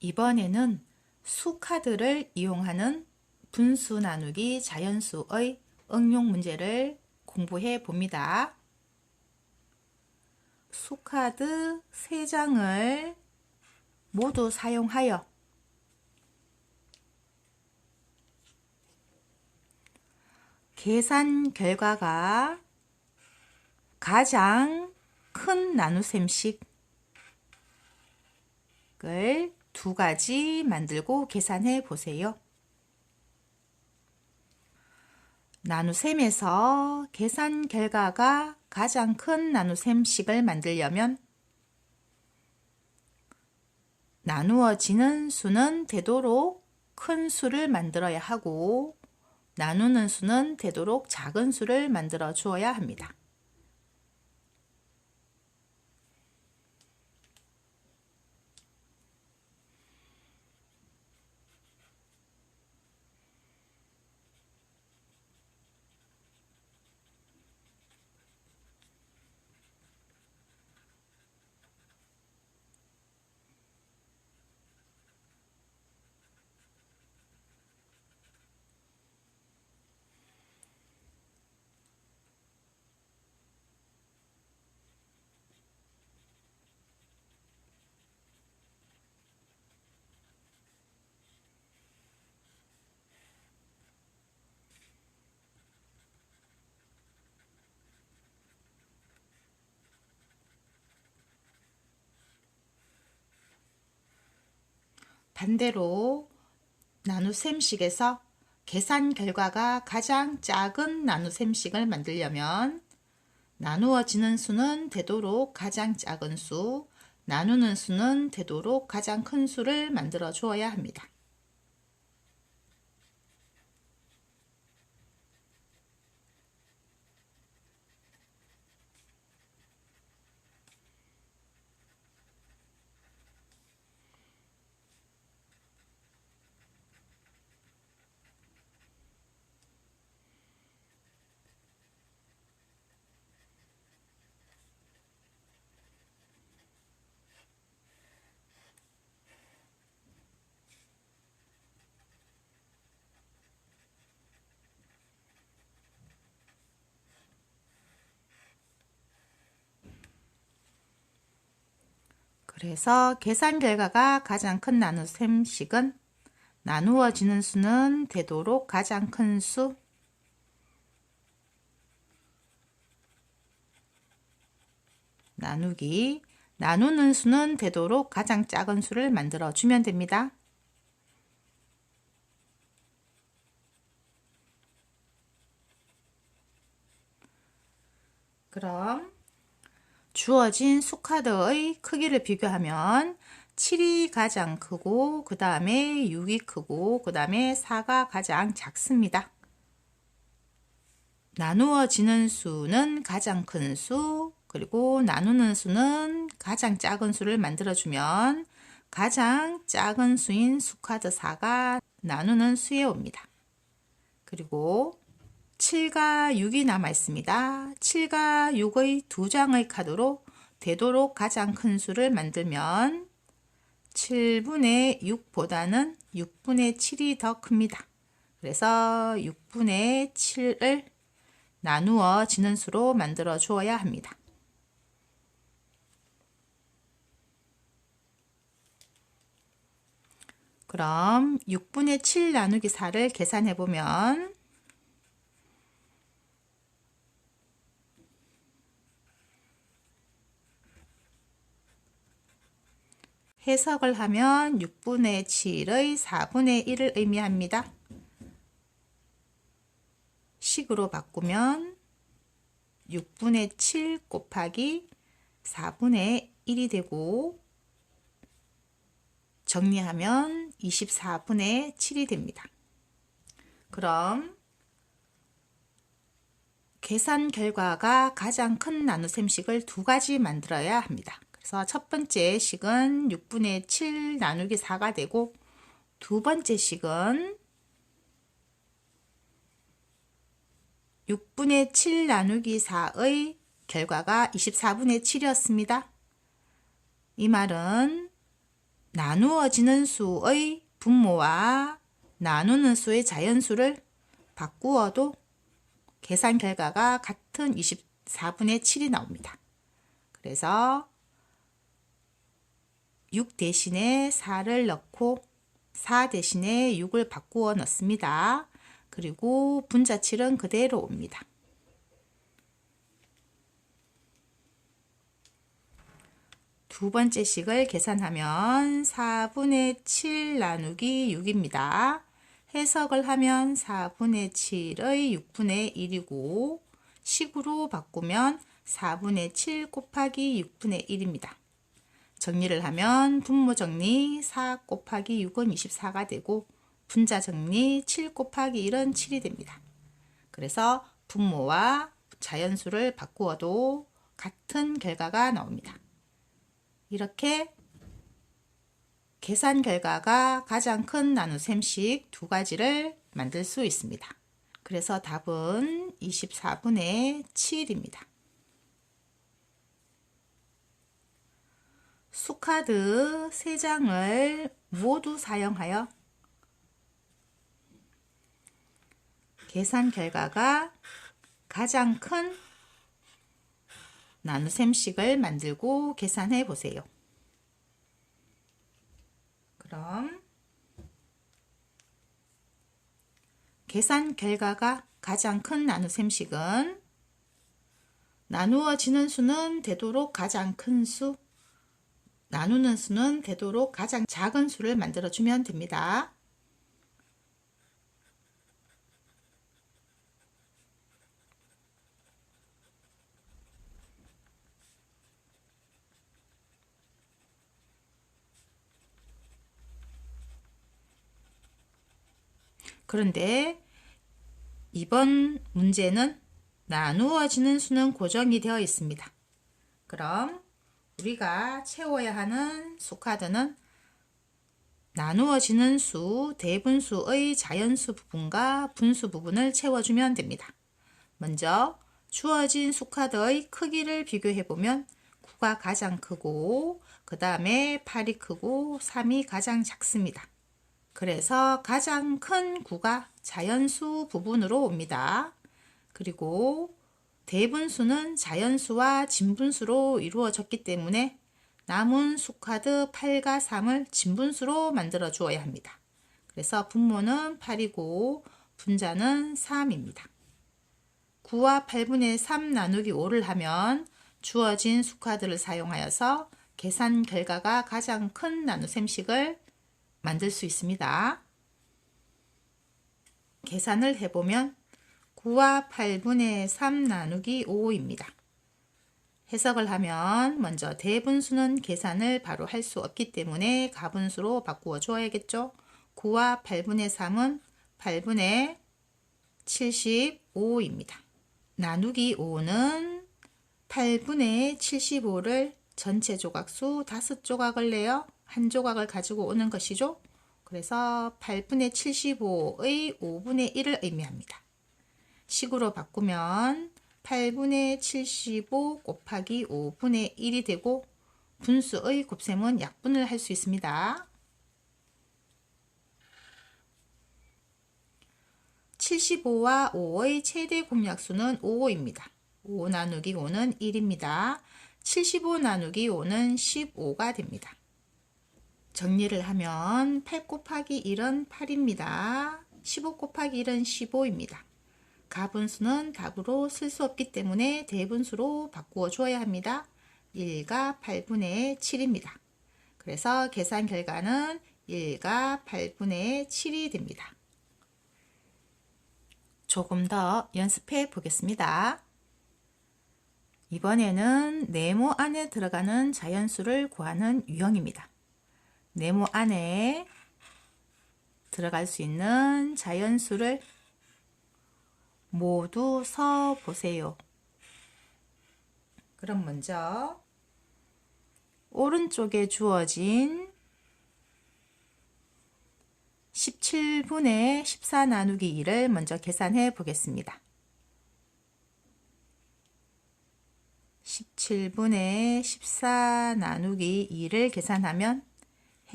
이번에는 수 카드를 이용하는 분수 나누기 자연수의 응용 문제를 공부해 봅니다. 수 카드 3장을 모두 사용하여 계산 결과가 가장 큰 나눗셈식을 두 가지 만들고 계산해 보세요. 나눗셈에서 계산 결과가 가장 큰 나눗셈식을 만들려면 나누어지는 수는 되도록 큰 수를 만들어야 하고 나누는 수는 되도록 작은 수를 만들어 주어야 합니다. 반대로 나눗셈식에서 계산 결과가 가장 작은 나눗셈식을 만들려면 나누어지는 수는 되도록 가장 작은 수, 나누는 수는 되도록 가장 큰 수를 만들어 주어야 합니다. 그래서 계산 결과가 가장 큰 나눗셈식은 나누어지는 수는 되도록 가장 큰 수, 나누기, 나누는 수는 되도록 가장 작은 수를 만들어 주면 됩니다. 그럼 주어진 수카드의 크기를 비교하면 7이 가장 크고 그 다음에 6이 크고 그 다음에 4가 가장 작습니다. 나누어지는 수는 가장 큰 수, 그리고 나누는 수는 가장 작은 수를 만들어주면 가장 작은 수인 수카드 4가 나누는 수에 옵니다. 그리고 7과 6이 남아 있습니다. 7과 6의 두 장의 카드로 되도록 가장 큰 수를 만들면 7분의 6보다는 6분의 7이 더 큽니다. 그래서 6분의 7을 나누어 지는 수로 만들어 주어야 합니다. 그럼 6분의 7 나누기 4를 계산해 보면 해석을 하면 6분의 7의 4분의 1을 의미합니다. 식으로 바꾸면 6분의 7 곱하기 4분의 1이 되고 정리하면 24분의 7이 됩니다. 그럼 계산 결과가 가장 큰 나눗셈식을 두 가지 만들어야 합니다. 그래서 첫 번째 식은 6분의 7 나누기 4가 되고 두 번째 식은 6분의 7 나누기 4의 결과가 24분의 7이었습니다. 이 말은 나누어지는 수의 분모와 나누는 수의 자연수를 바꾸어도 계산 결과가 같은 24분의 7이 나옵니다. 그래서 6 대신에 4를 넣고 4 대신에 6을 바꾸어 넣습니다. 그리고 분자칠은 그대로 옵니다. 두 번째 식을 계산하면 4분의 7 나누기 6입니다. 해석을 하면 4분의 7의 6분의 1이고 식으로 바꾸면 4분의 7 곱하기 6분의 1입니다. 정리를 하면 분모 정리 4 곱하기 6은 24가 되고 분자 정리 7 곱하기 1은 7이 됩니다. 그래서 분모와 자연수를 바꾸어도 같은 결과가 나옵니다. 이렇게 계산 결과가 가장 큰 나눗셈식 두 가지를 만들 수 있습니다. 그래서 답은 24분의 7입니다. 수카드 3장을 모두 사용하여 계산 결과가 가장 큰 나눗셈식을 만들고 계산해 보세요. 그럼 계산 결과가 가장 큰 나눗셈식은 나누어지는 수는 되도록 가장 큰 수, 나누는 수는 되도록 가장 작은 수를 만들어 주면 됩니다. 그런데 이번 문제는 나누어지는 수는 고정이 되어 있습니다. 그럼 우리가 채워야 하는 수 카드는 나누어지는 수, 대분수의 자연수 부분과 분수 부분을 채워주면 됩니다. 먼저 주어진 수 카드의 크기를 비교해 보면 9가 가장 크고 그 다음에 8이 크고 3이 가장 작습니다. 그래서 가장 큰 구가 자연수 부분으로 옵니다. 그리고 대분수는 자연수와 진분수로 이루어졌기 때문에 남은 수카드 8과 3을 진분수로 만들어 주어야 합니다. 그래서 분모는 8이고 분자는 3입니다. 9와 8분의 3 나누기 5를 하면 주어진 수카드를 사용하여서 계산 결과가 가장 큰 나눗셈식을 만들 수 있습니다. 계산을 해보면 9와 8분의 3 나누기 5입니다. 해석을 하면 먼저 대분수는 계산을 바로 할 수 없기 때문에 가분수로 바꾸어 줘야겠죠. 9와 8분의 3은 8분의 75입니다. 나누기 5는 8분의 75를 전체 조각수 5조각을 내어 한 조각을 가지고 오는 것이죠. 그래서 8분의 75의 5분의 1을 의미합니다. 식으로 바꾸면 8분의 75 곱하기 5분의 1이 되고 분수의 곱셈은 약분을 할 수 있습니다. 75와 5의 최대 공약수는 5입니다. 5 나누기 5는 1입니다. 75 나누기 5는 15가 됩니다. 정리를 하면 8 곱하기 1은 8입니다. 15 곱하기 1은 15입니다. 가분수는 답으로 쓸 수 없기 때문에 대분수로 바꾸어 줘야 합니다. 1가 8분의 7입니다. 그래서 계산 결과는 1가 8분의 7이 됩니다. 조금 더 연습해 보겠습니다. 이번에는 네모 안에 들어가는 자연수를 구하는 유형입니다. 네모 안에 들어갈 수 있는 자연수를 모두 서 보세요. 그럼 먼저 오른쪽에 주어진 17분의 14 나누기 2를 먼저 계산해 보겠습니다. 17분의 14 나누기 2를 계산하면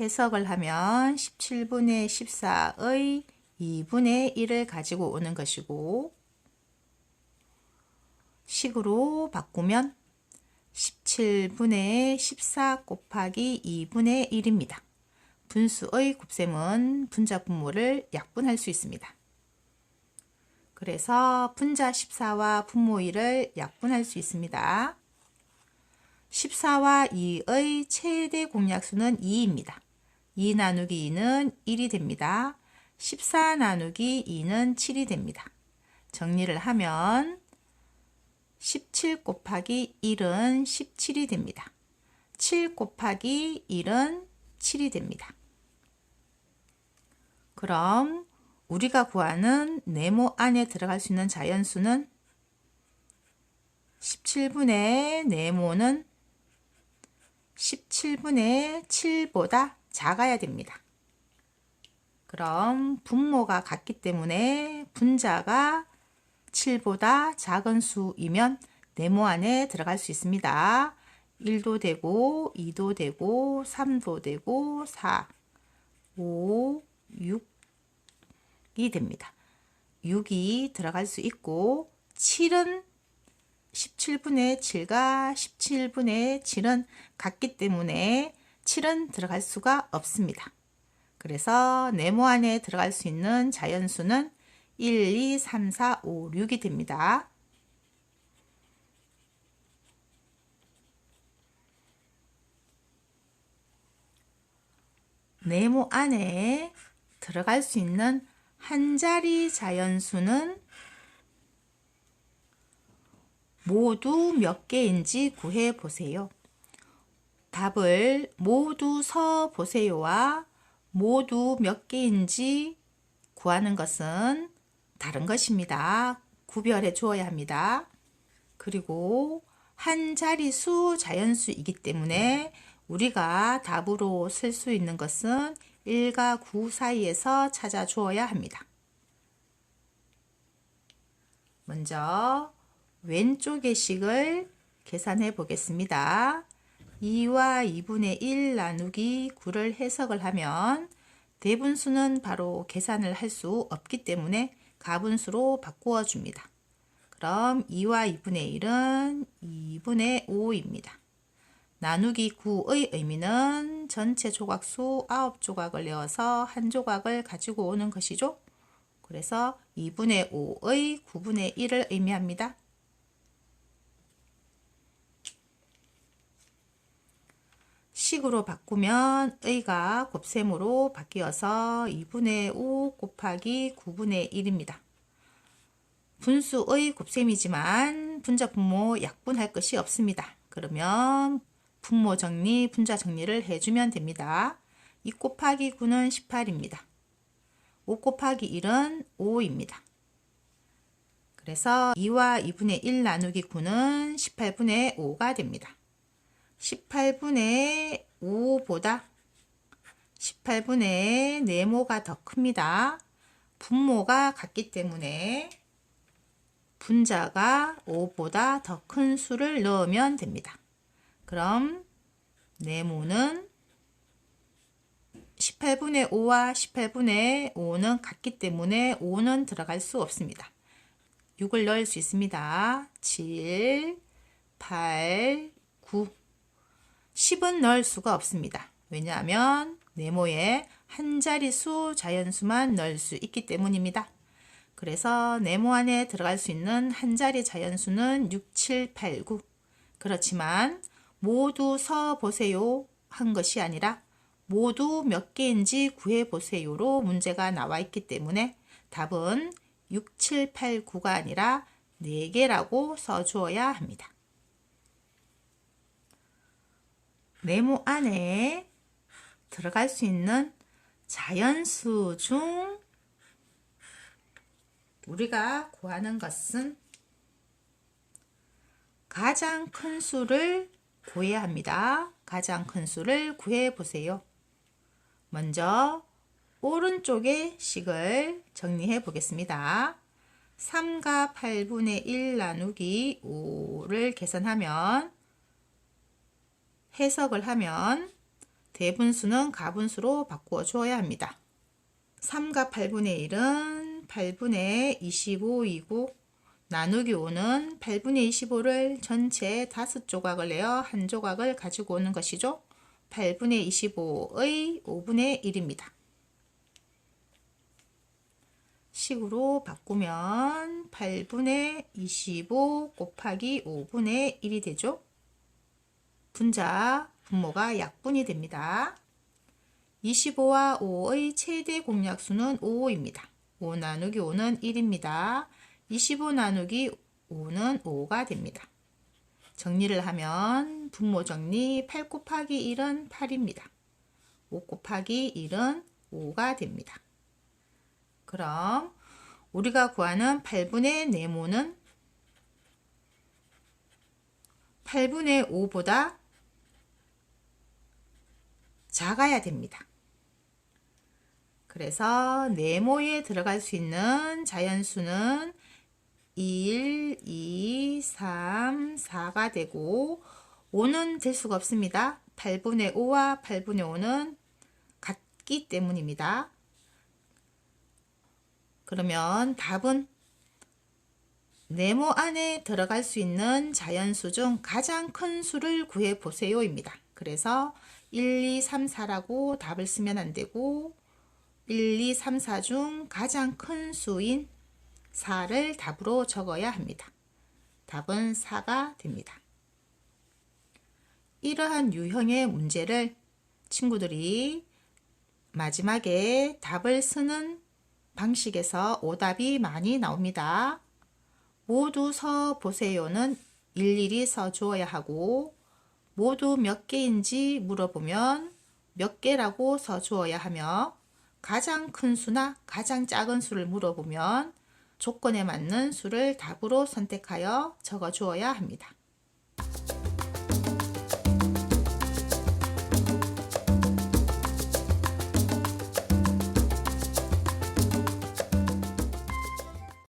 해석을 하면 17분의 14의 2분의 1을 가지고 오는 것이고 식으로 바꾸면 17분의 14 곱하기 2분의 1입니다. 분수의 곱셈은 분자 분모를 약분할 수 있습니다. 그래서 분자 14와 분모 1을 약분할 수 있습니다. 14와 2의 최대 공약수는 2입니다. 2 나누기 2는 1이 됩니다. 14 나누기 2는 7이 됩니다. 정리를 하면 17 곱하기 1은 17이 됩니다. 7 곱하기 1은 7이 됩니다. 그럼 우리가 구하는 네모 안에 들어갈 수 있는 자연수는 17분의 네모는 17분의 7보다 작아야 됩니다. 그럼 분모가 같기 때문에 분자가 7보다 작은 수이면 네모 안에 들어갈 수 있습니다. 1도 되고 2도 되고 3도 되고 4, 5, 6이 됩니다. 6이 들어갈 수 있고 7은 17분의 7과 17분의 7은 같기 때문에 7은 들어갈 수가 없습니다. 그래서 네모 안에 들어갈 수 있는 자연수는 1, 2, 3, 4, 5, 6이 됩니다. 네모 안에 들어갈 수 있는 한 자리 자연수는 모두 몇 개인지 구해 보세요. 답을 모두 서 보세요와 모두 몇 개인지 구하는 것은 다른 것입니다. 구별해 주어야 합니다. 그리고 한 자리수 자연수이기 때문에 우리가 답으로 쓸 수 있는 것은 1과 9 사이에서 찾아 주어야 합니다. 먼저 왼쪽의 식을 계산해 보겠습니다. 2와 2분의 1 나누기 9를 해석을 하면 대분수는 바로 계산을 할 수 없기 때문에 가분수로 바꾸어 줍니다. 그럼 2와 2분의 1은 2분의 5입니다. 나누기 9의 의미는 전체 조각수 9조각을 내어서 한 조각을 가지고 오는 것이죠. 그래서 2분의 5의 9분의 1을 의미합니다. 식으로 바꾸면 의가 곱셈으로 바뀌어서 2분의 5 곱하기 9분의 1입니다. 분수의 곱셈이지만 분자 분모 약분할 것이 없습니다. 그러면 분모 정리, 분자 정리를 해주면 됩니다. 2 곱하기 9는 18입니다. 5 곱하기 1은 5입니다. 그래서 2와 2분의 1 나누기 9는 18분의 5가 됩니다. 18분의 5보다 18분의 네모가 더 큽니다. 분모가 같기 때문에 분자가 5보다 더 큰 수를 넣으면 됩니다. 그럼 네모는 18분의 5와 18분의 5는 같기 때문에 5는 들어갈 수 없습니다. 6을 넣을 수 있습니다. 7, 8, 9 10은 넣을 수가 없습니다. 왜냐하면 네모에 한 자리수 자연수만 넣을 수 있기 때문입니다. 그래서 네모 안에 들어갈 수 있는 한 자리 자연수는 6, 7, 8, 9. 그렇지만 모두 서 보세요 한 것이 아니라 모두 몇 개인지 구해 보세요로 문제가 나와 있기 때문에 답은 6, 7, 8, 9가 아니라 4개라고 써 주어야 합니다. 네모 안에 들어갈 수 있는 자연수 중 우리가 구하는 것은 가장 큰 수를 구해야 합니다. 가장 큰 수를 구해 보세요. 먼저 오른쪽의 식을 정리해 보겠습니다. 3과 8분의 1 나누기 5를 계산하면 해석을 하면 대분수는 가분수로 바꾸어 주어야 합니다. 3과 8분의 1은 8분의 25이고 나누기 5는 8분의 25를 전체 5조각을 내어 한 조각을 가지고 오는 것이죠. 8분의 25의 5분의 1입니다. 식으로 바꾸면 8분의 25 곱하기 5분의 1이 되죠. 분자, 분모가 약분이 됩니다. 25와 5의 최대 공약수는 5입니다. 5 나누기 5는 1입니다. 25 나누기 5는 5가 됩니다. 정리를 하면 분모 정리 8 곱하기 1은 8입니다. 5 곱하기 1은 5가 됩니다. 그럼 우리가 구하는 8분의 네모는 8분의 5보다 작아야 됩니다. 그래서 네모에 들어갈 수 있는 자연수는 1, 2, 3, 4가 되고 5는 될 수가 없습니다. 8분의 5와 8분의 5는 같기 때문입니다. 그러면 답은 네모 안에 들어갈 수 있는 자연수 중 가장 큰 수를 구해 보세요 입니다. 그래서 1, 2, 3, 4라고 답을 쓰면 안 되고 1, 2, 3, 4 중 가장 큰 수인 4를 답으로 적어야 합니다. 답은 4가 됩니다. 이러한 유형의 문제를 친구들이 마지막에 답을 쓰는 방식에서 오답이 많이 나옵니다. 모두 서 보세요는 일일이 써 주어야 하고 모두 몇 개인지 물어보면 몇 개라고 써 주어야 하며 가장 큰 수나 가장 작은 수를 물어보면 조건에 맞는 수를 답으로 선택하여 적어 주어야 합니다.